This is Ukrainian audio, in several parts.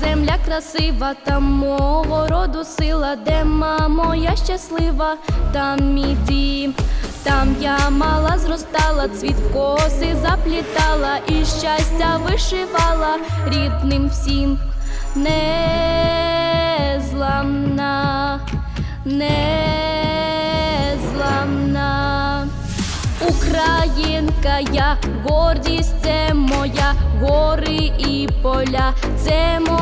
земля красива, там мого роду сила, де мамо, я щаслива, там мій дім. Там я мала зростала, цвіт в коси заплітала і щастя вишивала рідним всім. Незламна, незламна. Українка, я гордість це моя, гори і поля, це земля,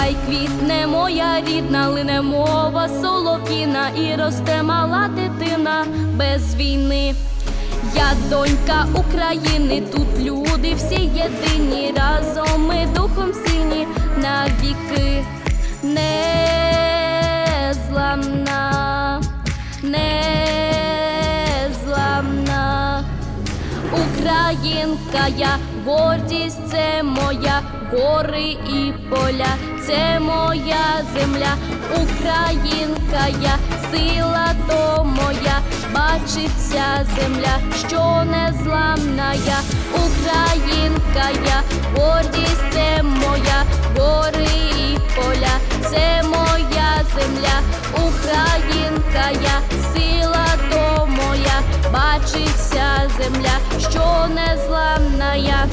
Хай квітне моя рідна, лине мова солов'їна і росте мала дитина без війни. Я донька України, тут люди всі єдині, разом ми духом сильні навіки. Незламна, незламна. Українка, я гордість це моя, гори і поля, це моя земля, Українка, я сила то моя, бачиться земля, що незламна я, Українка, я бачиться земля, що незламна я.